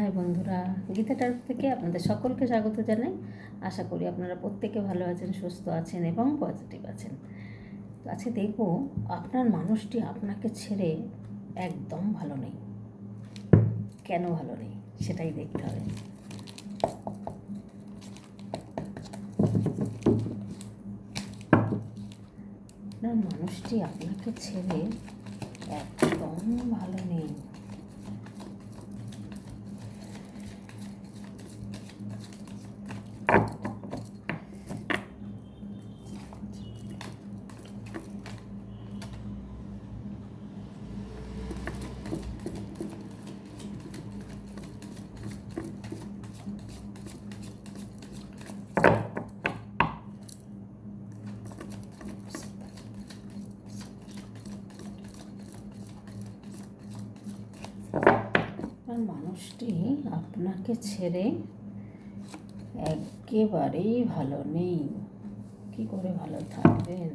High বন্ধুরা, গীতা গীতাটার থেকে আপনাদের সকলকে স্বাগত জানাই। আশা করি আপনারা প্রত্যেকে ভালো আছেন, সুস্থ আছেন এবং পজিটিভ আছেন। তো আজকে দেখব, আপনার মানুষটি আপনাকে ছেড়ে একদম ভালো নেই। কেন ভালো নেই? সেটাই দেখতে হবে। আপনার মানুষটি আপনাকে ছেড়ে একদম ভালো নেই। আপনাকে ছেড়ে একেবারেই ভালো নেই। কি করে ভালো থাকবেন?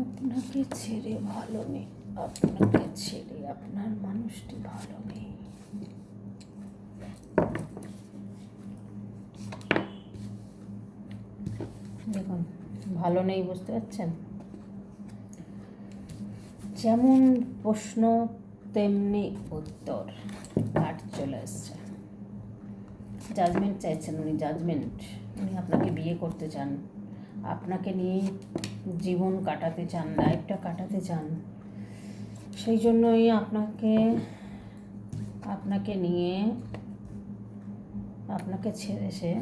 আপনাকে ছেড়ে ভালো নেই। আপনাকে ছেড়ে আপনার মানুষটি ভালো নেই দেখুন ভালো নেই, বুঝতে পারছেন? যেমন প্রশ্ন, তেমনি উত্তর। কাট চলে এসছে জাজমেন্ট চাইছেন উনি জাজমেন্ট উনি আপনাকে বিয়ে করতে চান। আপনাকে নিয়ে জীবন কাটাতে চান লাইফটা কাটাতে চান। সেই জন্যই আপনাকে আপনাকে নিয়ে, আপনাকে ছেড়ে সে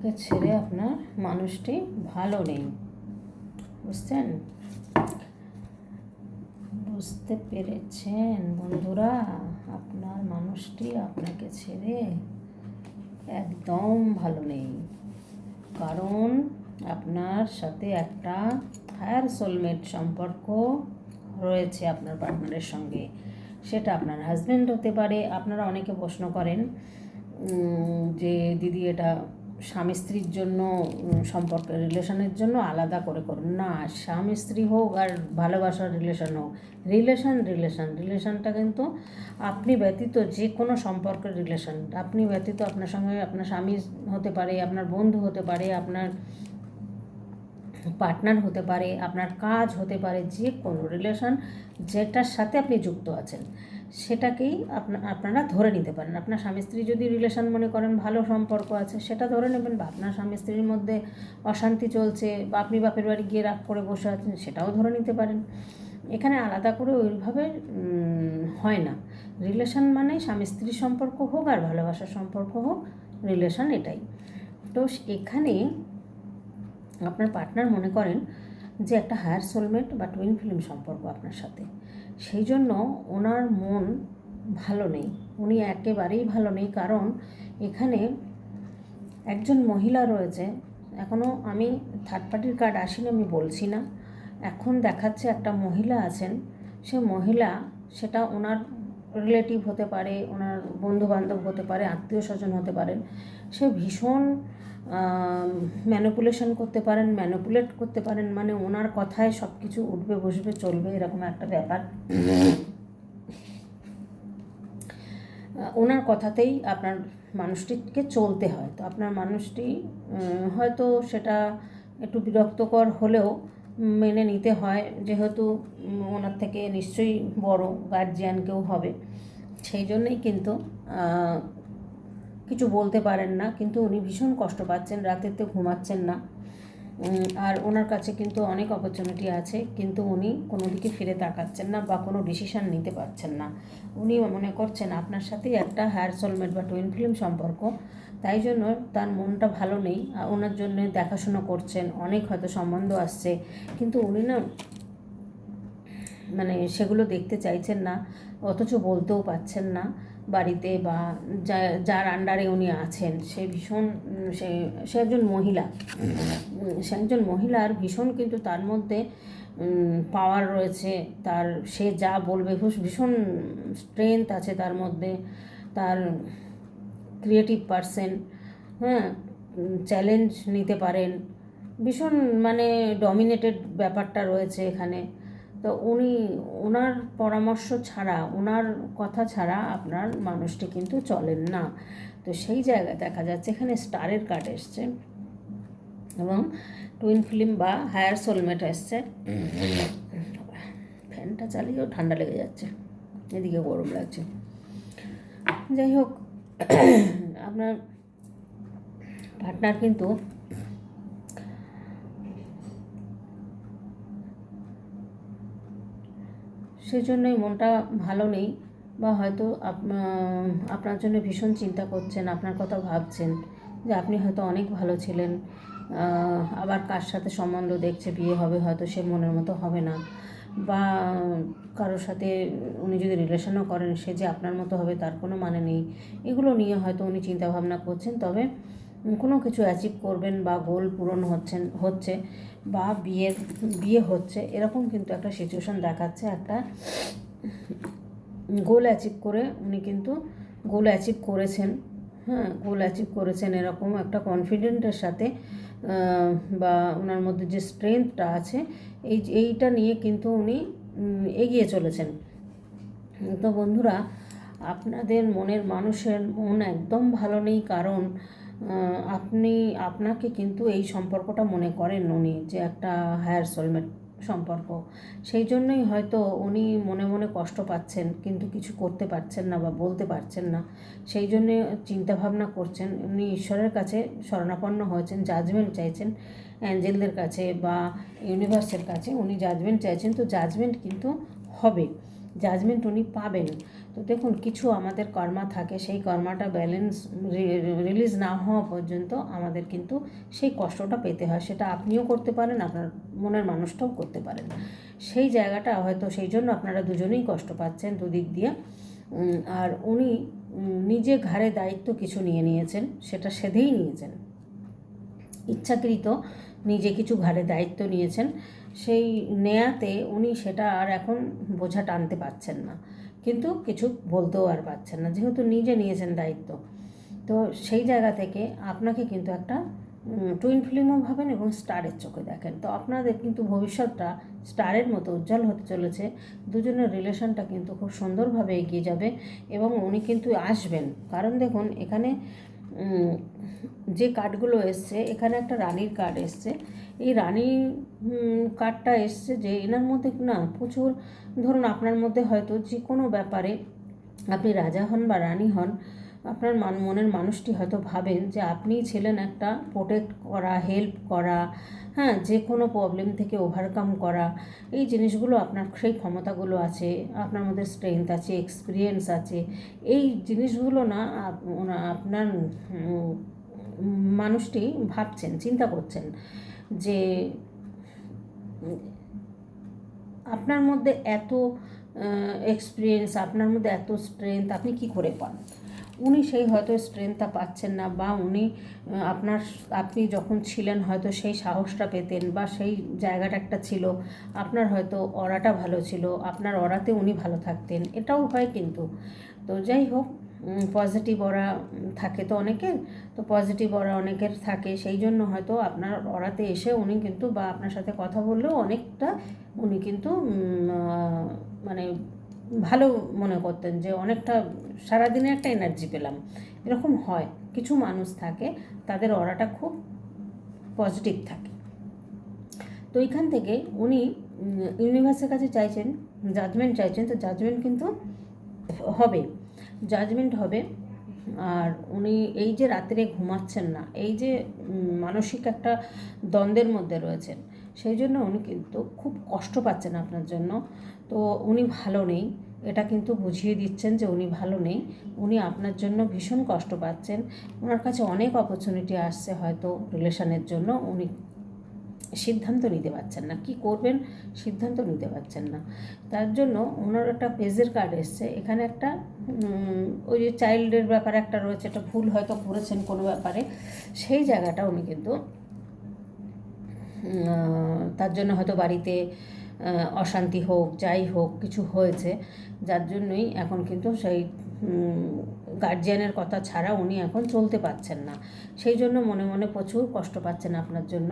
আপনাকে ছেড়ে আপনার মানুষটি ভালো নেই। বুঝছেন? বুঝতে পেরেছেন বন্ধুরা, আপনার মানুষটি আপনাকে ছেড়ে একদম ভালো নেই। কারণ আপনার সাথে একটা হায়ার সোলমেট সম্পর্ক রয়েছে আপনার পার্টনারের সঙ্গে। সেটা আপনার হাজব্যান্ড হতে পারে। আপনারা অনেকে প্রশ্ন করেন যে, দিদি, এটা স্বামী স্ত্রীর জন্য সম্পর্ক, রিলেশনের জন্য আলাদা করে করুন। না, স্বামী স্ত্রী হোক আর ভালোবাসার রিলেশন হোক, রিলেশন রিলেশন, রিলেশনটা কিন্তু আপনি ব্যতীত যে কোনো সম্পর্কের রিলেশন। আপনি ব্যতীত আপনার সঙ্গে আপনার স্বামী হতে পারে, আপনার বন্ধু হতে পারে, আপনার পার্টনার হতে পারে, আপনার কাজ হতে পারে, যে কোনো রিলেশন যেটার সাথে আপনি যুক্ত আছেন। সেটাকেই আপনা, আপনারা ধরে নিতে পারেন। আপনার স্বামী স্ত্রী যদি রিলেশন মনে করেন ভালো সম্পর্ক আছে, সেটা ধরে নেবেন বা আপনার স্বামী স্ত্রীর মধ্যে অশান্তি চলছে বা আপনি বাপের বাড়ি গিয়ে রাগ করে বসে আছেন, সেটাও ধরে নিতে পারেন। এখানে আলাদা করে ওইভাবে হয় না। রিলেশন মানে স্বামী স্ত্রীর সম্পর্ক হোক আর ভালোবাসার সম্পর্ক হোক রিলেশন এটাই। তো এখানে আপনার পার্টনার মনে করেন যে একটা হায়ার সোলমেট বা টুইন ফিল্ম সম্পর্ক আপনার সাথে। সেই জন্য ওনার মন ভালো নেই। উনি একেবারেই ভালো নেই, কারণ এখানে একজন মহিলা রয়েছে। এখনও আমি থার্ড পার্টির কার্ড আসেনি, আমি বলছি না। এখন দেখাচ্ছে একটা মহিলা আছেন। সে মহিলা, সেটা ওনার রিলেটিভ হতে পারে, ওনার বন্ধু বান্ধব হতে পারে, আত্মীয় স্বজন হতে পারেন, সে ভীষণ ম্যানিপুলেশন করতে পারেন ম্যানিপুলেট করতে পারেন মানে ওনার কথায় সব কিছু উঠবে, বসবে, চলবে, এরকম একটা ব্যাপার। ওনার কথাতেই আপনার মানুষটিকে চলতে হয়। তো আপনার মানুষটি হয়তো সেটা একটু বিরক্তকর হলেও মেনে নিতে হয়, যেহেতু ওনার থেকে নিশ্চয়ই বড় গার্জিয়ান কেউ হবে। সেই জন্যই কিন্তু কিছু বলতে পারেন না, কিন্তু উনি ভীষণ কষ্ট পাচ্ছেন, রাতেতে ঘুমাচ্ছেন না। আর ওনার কাছে কিন্তু অনেক অপরচুনিটি আছে, কিন্তু উনি কোনো দিকে ফিরে তাকাচ্ছেন না বা কোনো ডিসিশন নিতে পারছেন না। উনি মনে করছেন, আপনার সাথেই একটা হায়ার সোলমেট বা টুইন ফিল্ম সম্পর্ক তাই জন্য তার মনটা ভালো নেই আর ওনার জন্য দেখাশোনা করছেন, অনেক হয়তো সম্বন্ধ আসছে। কিন্তু উনি না মানে সেগুলো দেখতে চাইছেন না, অথচ বলতেও পাচ্ছেন না বাড়িতে বা যার আন্ডারে উনি আছেন। সে ভীষণ, সে সে একজন মহিলা। সে একজন মহিলার ভীষণ কিন্তু তার মধ্যে পাওয়ার রয়েছে। তার, সে যা বলবে ভীষ- ভীষণ স্ট্রেংথ আছে তার মধ্যে। তার ক্রিয়েটিভ পারসন হ্যাঁ চ্যালেঞ্জ নিতে পারেন। ভীষণ মানে ডমিনেটেড ব্যাপারটা রয়েছে এখানে। তো উনি ওনার পরামর্শ ছাড়া ওনার কথা ছাড়া আপনার মানুষটি কিন্তু চলেন না। তো সেই জায়গায় দেখা যাচ্ছে এখানে স্টারের কার্ড এসছে এবং টুইন ফিল্ম বা হায়ার সোলমেট এসছে। ফ্যানটা চালিয়েও ঠান্ডা লেগে যাচ্ছে। এদিকে গরম লাগছে। যাই হোক আপনার পার্টনার কিন্তু সেজন্যই মনটা ভালো নেই বা হয়তো আপ- আপনার জন্য ভীষণ চিন্তা করছেন, আপনার কথা ভাবছেন যে আপনি হয়তো অনেক ভালো ছিলেন আবার কার সাথে সম্বন্ধ দেখছে, বিয়ে হবে, হয়তো সে মনের মতো হবে না। বা কারোর সাথে উনি যদি রিলেশনও করেন, সে যে আপনার মতো হবে তার কোনো মানে নেই। এগুলো নিয়ে হয়তো উনি চিন্তা ভাবনা করছেন। তবে কোনো কিছু অ্যাচিভ করবেন বা গোল পূরণ হচ্ছেন, হচ্ছে বা বিয়ের বিয়ে হচ্ছে, এরকম কিন্তু একটা সিচুয়েশন দেখাচ্ছে। একটা গোল অ্যাচিভ করে উনি কিন্তু গোল অ্যাচিভ করেছেন। হ্যাঁ গোল অ্যাচিভ করেছেন এরকম একটা কনফিডেন্টের সাথে বা ওনার মধ্যে যে স্ট্রেংথটা আছে, এই এইটা নিয়ে কিন্তু উনি এগিয়ে চলেছেন। তো বন্ধুরা, আপনাদের মনের মানুষের মন একদম ভালো নেই, কারণ আপনি, আপনাকে কিন্তু এই সম্পর্কটা মনে করেন উনি, যে একটা হায়ার সোলমেট সম্পর্ক। সেই জন্যই হয়তো উনি মনে মনে কষ্ট পাচ্ছেন, কিন্তু কিছু করতে পারছেন না বা বলতে পারছেন না। সেই জন্যে চিন্তাভাবনা করছেন। উনি ঈশ্বরের কাছে শরণাপন্ন হয়েছেন জাজমেন্ট চাইছেন অ্যাঞ্জেলদের কাছে বা ইউনিভার্সের কাছে। উনি জাজমেন্ট চাইছেন, তো জাজমেন্ট কিন্তু হবে। জাজমেন্ট উনি পাবেন। তো দেখুন, কিছু আমাদের কর্মা থাকে, সেই কর্মাটা ব্যালেন্স রিলিজ না হওয়া পর্যন্ত আমাদের কিন্তু সেই কষ্টটা পেতে হয়। সেটা আপনিও করতে পারেন, আপনার মনের মানুষটাও করতে পারেন। সেই জায়গাটা হয়তো সেই জন্য আপনারা দুজনেই কষ্ট পাচ্ছেন দুদিক দিয়ে। আর উনি নিজে ঘাড়ে দায়িত্ব কিছু নিয়ে নিয়েছেন, সেটা সেধেই নিয়েছেন। ইচ্ছাকৃত নিজে কিছু ঘাড়ে দায়িত্ব নিয়েছেন, সেই নেয়াতে উনি সেটা আর এখন বোঝা টানতে পারছেন না। কিন্তু কিছু বলতেও আর পারছেন না, যেহেতু নিজে নিয়েছেন দায়িত্ব। তো সেই জায়গা থেকে আপনাকে কিন্তু একটা টুইন ফিল্মও ভাবেন এবং স্টারের চোখে দেখেন। তো আপনাদের কিন্তু ভবিষ্যৎটা স্টারের মতো উজ্জ্বল হতে চলেছে। দুজনের রিলেশনটা কিন্তু খুব সুন্দরভাবে এগিয়ে যাবে এবং উনি কিন্তু আসবেন। কারণ দেখুন, এখানে যে কার্ডগুলো এসছে, এখানে একটা রানীর কার্ড এসছে। এই রানী কার্ডটা এসছে যে এনার মধ্যে না প্রচুর, ধরুন আপনার মধ্যে হয়তো যে কোনো ব্যাপারে আপনি রাজা হন বা রানী হন আপনার মান, মনের মানুষটি হয়তো ভাবেন যে আপনিই ছিলেন একটা প্রোটেক্ট করা হেল্প করা হ্যাঁ যে কোনো প্রবলেম থেকে ওভারকাম করা। এই জিনিসগুলো আপনার সেই ক্ষমতাগুলো আছে, আপনার মধ্যে স্ট্রেংথ আছে এক্সপিরিয়েন্স আছে। এই জিনিসগুলো না আপনার মানুষটি ভাবছেন, চিন্তা করছেন যে আপনার মধ্যে এত এক্সপিরিয়েন্স আপনার মধ্যে এত স্ট্রেংথ আপনি কি করে পান? উনি সেই হয়তো স্ট্রেংথটা পাচ্ছেন না বা উনি আপনার আপনি যখন ছিলেন হয়তো সেই সাহসটা পেতেন বা সেই জায়গাটা একটা ছিল, আপনার হয়তো অরাটা ভালো ছিল, আপনার অরাতে উনি ভালো থাকতেন, এটাও হয় কিন্তু। তো যাই হোক পজিটিভ অরা থাকে তো অনেকের, তো পজিটিভ অরা অনেকের থাকে, সেই জন্য হয়তো আপনার অরাতে এসে উনি কিন্তু বা আপনার সাথে কথা বললেও অনেকটা উনি কিন্তু মানে ভালো মনে করতেন যে অনেকটা সারাদিনে একটা এনার্জি পেলাম। এরকম হয়, কিছু মানুষ থাকে, তাদের অরাটা খুব পজিটিভ থাকে। তো এইখান থেকে উনি ইউনিভার্সের কাছে চাইছেন জাজমেন্ট চাইছেন, তো জাজমেন্ট কিন্তু হবে জাজমেন্ট হবে। আর উনি এই যে রাত্রে ঘুমাচ্ছেন না, এই যে মানসিক একটা দ্বন্দ্বের মধ্যে রয়েছেন, সেই জন্য উনি কিন্তু খুব কষ্ট পাচ্ছেন আপনার জন্য। তো উনি ভালো নেই। এটা কিন্তু বুঝিয়ে দিচ্ছেন যে উনি ভালো নেই। উনি আপনার জন্য ভীষণ কষ্ট পাচ্ছেন। ওনার কাছে অনেক অপরচুনিটি আসছে হয়তো রিলেশনের জন্য। উনি সিদ্ধান্ত নিতে পারছেন না। কি করবেন? সিদ্ধান্ত নিতে পারছেন না। তার জন্য ওনার একটা পেজের কার্ড এসছে। এখানে একটা ওই যে চাইল্ডের ব্যাপারে একটা রয়েছে। একটা ভুল হয়তো করেছেন কোনো ব্যাপারে। সেই জায়গাটা উনি কিন্তু তার জন্য হয়তো বাড়িতে অশান্তি হোক, যাই হোক, কিছু হয়েছে, যার জন্যই এখন কিন্তু সেই গার্জিয়ানের কথা ছাড়া উনি এখন চলতে পারছেন না। সেই জন্য মনে মনে প্রচুর কষ্ট পাচ্ছেন আপনার জন্য।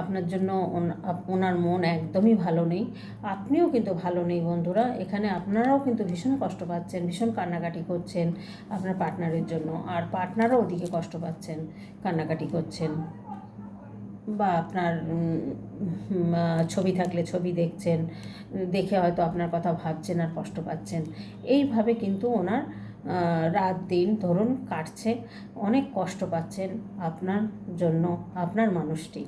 আপনার জন্য ওনার মন একদমই ভালো নেই। আপনিও কিন্তু ভালো নেই বন্ধুরা। এখানে আপনারাও কিন্তু ভীষণ কষ্ট পাচ্ছেন, ভীষণ কান্নাকাটি করছেন আপনার পার্টনারের জন্য। আর পার্টনারও ওদিকে কষ্ট পাচ্ছেন, কান্নাকাটি করছেন। বা আপনার ছবি থাকলে ছবি দেখছেন, দেখে হয়তো আপনার কথা ভাবছেন আর কষ্ট পাচ্ছেন। এইভাবে কিন্তু ওনার রাত দিন ধরুন কাটছে, অনেক কষ্ট পাচ্ছেন আপনার জন্য, আপনার মানুষটি।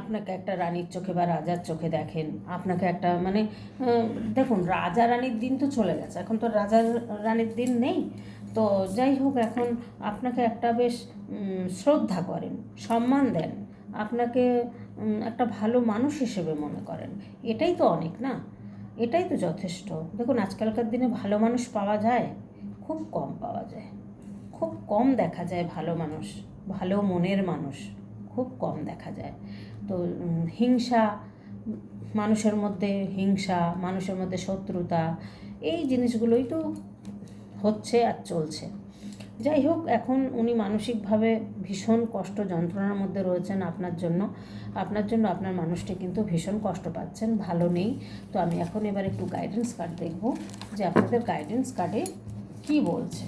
আপনাকে একটা রানীর চোখে বা রাজার চোখে দেখেন, আপনাকে একটা মানে দেখুন, রাজা রানীর দিন তো চলে গেছে, এখন তো রাজার, রানীর দিন নেই। তো যাই হোক, এখন আপনাকে একটা বেশ শ্রদ্ধা করেন, সম্মান দেন। আপনাকে একটা ভালো মানুষ হিসেবে মনে করেন। এটাই তো অনেক না? এটাই তো যথেষ্ট। দেখুন, আজকালকার দিনে ভালো মানুষ পাওয়া যায়, খুব কম পাওয়া যায়। খুব কম দেখা যায় ভালো মানুষ, ভালো মনের মানুষ, খুব কম দেখা যায়। তো হিংসা, মানুষের মধ্যে হিংসা, মানুষের মধ্যে শত্রুতা, এই জিনিসগুলোই তো হচ্ছে আর চলছে। যাই হোক, এখন উনি মানসিকভাবে ভীষণ কষ্ট যন্ত্রণার মধ্যে রয়েছেন আপনার জন্য। আপনার জন্য আপনার মানুষটি কিন্তু ভীষণ কষ্ট পাচ্ছেন, ভালো নেই। তো আমি এখন এবার একটু গাইডেন্স কার্ড দেখব যে আপনাদের গাইডেন্স কার্ডে কি বলছে।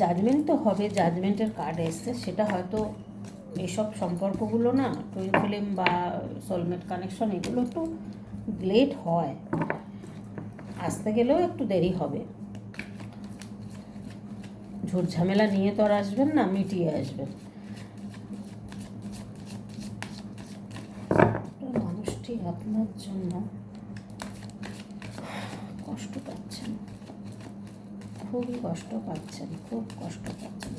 জাজমেন্ট তো হবে জাজমেন্টের কার্ড এসছে। সেটা হয়তো এসব সম্পর্কগুলো না টুইন ফিল্ম বা সোলমেট কানেকশন এগুলো একটু লেট হয়। আসতে গেলেও একটু দেরি হবে। ঝুট ঝামেলা নিয়ে তো আর আসবেন না, মিটিয়ে আসবেন। মানুষটি আপনার জন্য কষ্ট পাচ্ছেন। খুবই কষ্ট পাচ্ছেন, খুব কষ্ট পাচ্ছেন।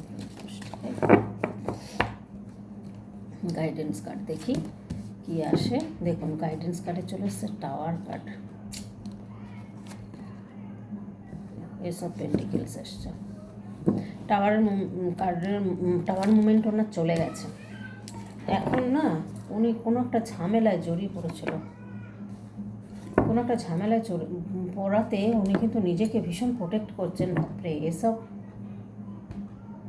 গাইডেন্স কার্ড দেখি, কি আসে? দেখুন গাইডেন্স কার্ডে চলে এসছে টাওয়ার কার্ড এসব পেন্টিকেলস এসছে। টাওয়ার কার্ডের টাওয়ার মুভমেন্ট ওনার চলে গেছে। এখন না, উনি কোনো একটা ঝামেলায় জড়িয়ে পড়েছিল। কোনো একটা ঝামেলায় পড়াতে উনি কিন্তু নিজেকে ভীষণ প্রোটেক্ট করছেন, বাপরে এসব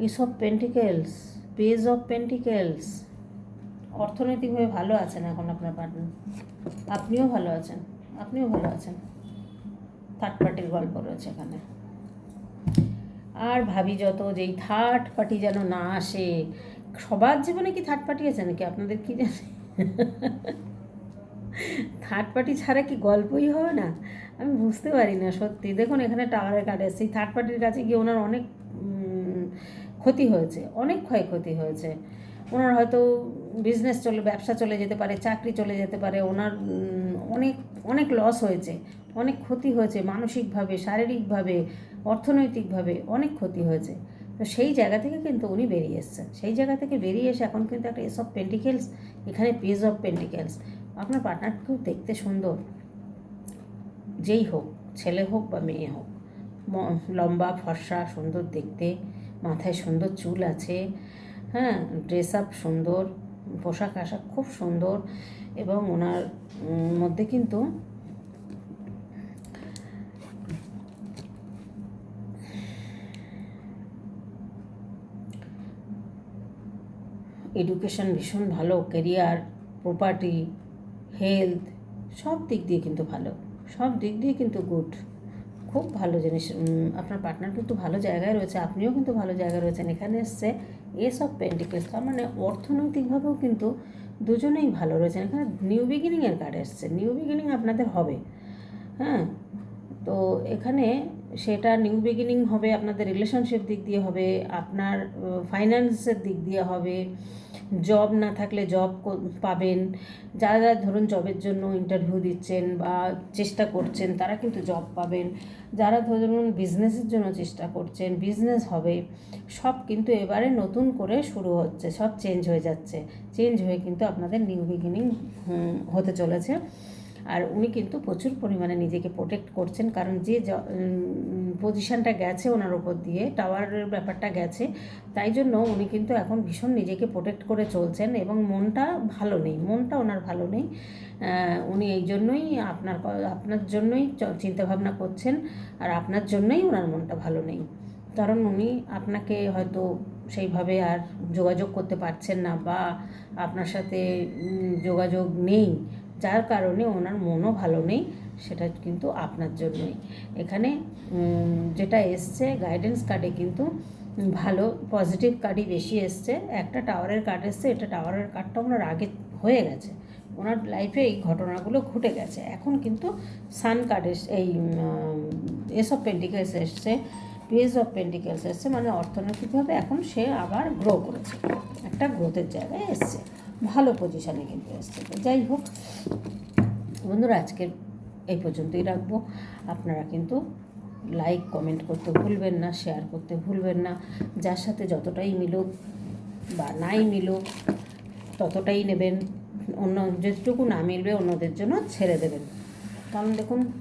এসব পেন্টিকেলস পেজ অফ পেন্টিকেলস অর্থনৈতিকভাবে ভালো আছেন এখন আপনার পার্টনার আপনিও ভালো আছেন, আপনিও ভালো আছেন। থার্ড পার্টির গল্প রয়েছে এখানে। আর ভাবি যত যেই থার্ড পার্টি যেন না আসে, সবার জীবনে কি থার্ড পার্টি আছে নাকি? আপনাদের কি জানে? থার্ড পার্টি ছাড়া কি গল্পই হবে না? আমি বুঝতে পারি না, সত্যি। দেখুন, এখানে টাওয়ারের কার্ড এসছে থার্ড পার্টির কাছে গিয়ে ওনার অনেক ক্ষতি হয়েছে, অনেক ক্ষয়ক্ষতি হয়েছে। ওনার হয়তো বিজনেস চলে, ব্যবসা চলে যেতে পারে, চাকরি চলে যেতে পারে। ওনার অনেক অনেক লস হয়েছে, অনেক ক্ষতি হয়েছে মানসিকভাবে, শারীরিকভাবে, অর্থনৈতিকভাবে অনেক ক্ষতি হয়েছে। তো সেই জায়গা থেকে কিন্তু উনি বেরিয়ে এসছেন। সেই জায়গা থেকে বেরিয়ে এসে এখন কিন্তু একটা এসব পেন্টিকেলস এখানে পেজ অফ পেন্টিকেলস আপনার পার্টনারকেও দেখতে সুন্দর, যেই হোক, ছেলে হোক বা মেয়ে হোক লম্বা, ফর্সা, সুন্দর দেখতে, মাথায় সুন্দর চুল আছে হ্যাঁ ড্রেস আপ সুন্দর পোশাক আশাক খুব সুন্দর এবং ওনার মধ্যে কিন্তু এডুকেশন ভীষণ ভালো কেরিয়ার প্রপার্টি হেলথ সব দিক দিয়ে কিন্তু ভালো, সব দিক দিয়ে কিন্তু গুড খুব ভালো জিনিস আপনার পার্টনার কিন্তু ভালো জায়গায় রয়েছে, আপনিও কিন্তু ভালো জায়গায় রয়েছেন। এখানে এসছে এসব পেন্টিকেলস তার মানে অর্থনৈতিকভাবেও কিন্তু দুজনেই ভালো রয়েছেন। এখানে নিউ বিগিনিংয়ের কার্ড এসছে। নিউ বিগিনিং আপনাদের হবে। হ্যাঁ তো এখানে সেটা নিউ বিগিনিং হবে, আপনাদের রিলেশনশিপ দিক দিয়ে হবে, আপনার ফাইন্যান্সের দিক দিয়ে হবে জব না থাকলে জব পাবেন। যারা যারা ধরুন জবের জন্য ইন্টারভিউ দিচ্ছেন বা চেষ্টা করছেন, তারা কিন্তু জব পাবেন। যারা ধরুন বিজনেসের জন্য চেষ্টা করছেন বিজনেস হবে, সব কিন্তু এবারে নতুন করে শুরু হচ্ছে, সব চেঞ্জ হয়ে যাচ্ছে। চেঞ্জ হয়ে কিন্তু আপনাদের নিউ বিগিনিং হতে চলেছে। আর উনি কিন্তু প্রচুর পরিমাণে নিজেকে প্রোটেক্ট করছেন, কারণ যে পজিশানটা গেছে ওনার ওপর দিয়ে টাওয়ারের ব্যাপারটা গেছে, তাই জন্য উনি কিন্তু এখন ভীষণ নিজেকে প্রোটেক্ট করে চলছেন এবং মনটা ভালো নেই, মনটা ওনার ভালো নেই। উনি এই জন্যই আপনার আপনার জন্যই চিন্তাভাবনা করছেন আর আপনার জন্যই ওনার মনটা ভালো নেই। কারণ উনি আপনাকে হয়তো সেইভাবে আর যোগাযোগ করতে পারছেন না বা আপনার সাথে যোগাযোগ নেই। যার কারণে ওনার মনও ভালো নেই, সেটা কিন্তু আপনার জন্যই। এখানে যেটা এসছে গাইডেন্স কার্ডে কিন্তু ভালো পজিটিভ কার্ডই বেশি এসছে। একটা টাওয়ারের কার্ড এসছে, এটা টাওয়ারের কার্ডটা ওনার আগে হয়ে গেছে। ওনার লাইফে এই ঘটনাগুলো ঘটে গেছে। এখন কিন্তু সান কার্ড এস, এই এস অফ পেন্টিকেলস এসছে। পেজ অফ পেন্টিকেলস এসছে মানে অর্থনৈতিকভাবে এখন সে আবার গ্রো করেছে। একটা গ্রোথের জায়গায় এসছে। ভালো পজিশানে কিন্তু এসছে। তো যাই হোক, বন্ধুরা, আজকের এই পর্যন্তই রাখব। আপনারা কিন্তু লাইক কমেন্ট করতে ভুলবেন না শেয়ার করতে ভুলবেন না। যার সাথে যতটাই মিলুক বা নাই মিলুক, ততটাই নেবেন। অন্য, যেটুকু না মিলবে অন্যদের জন্য ছেড়ে দেবেন। কারণ দেখুন?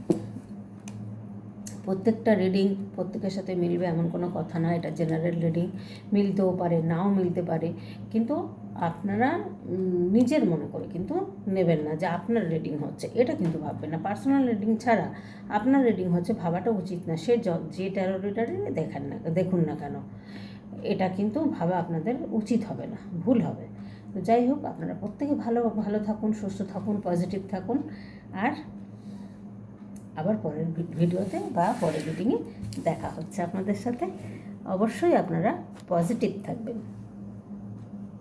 প্রত্যেকটা রিডিং প্রত্যেকের সাথে মিলবে, এমন কোনো কথা না, এটা জেনারেল রিডিং মিলতেও পারে, নাও মিলতে পারে, কিন্তু আপনারা নিজের মনে করে কিন্তু নেবেন না যে আপনার রিডিং হচ্ছে, এটা কিন্তু ভাববেন না। পার্সোনাল রিডিং ছাড়া আপনার রিডিং হচ্ছে, ভাবাটা উচিত না, সে য- ট্যারো রিডারই দেখান না, দেখুন না কেন, এটা কিন্তু ভাবা আপনাদের উচিত হবে না, ভুল হবে। তো যাই হোক, আপনারা প্রত্যেকে ভালো ভালো থাকুন, সুস্থ থাকুন পজিটিভ থাকুন, আর আবার পরের ভিডিওতে বা পরের মিটিংয়ে দেখা হচ্ছে আপনাদের সাথে। অবশ্যই আপনারা পজিটিভ থাকবেন।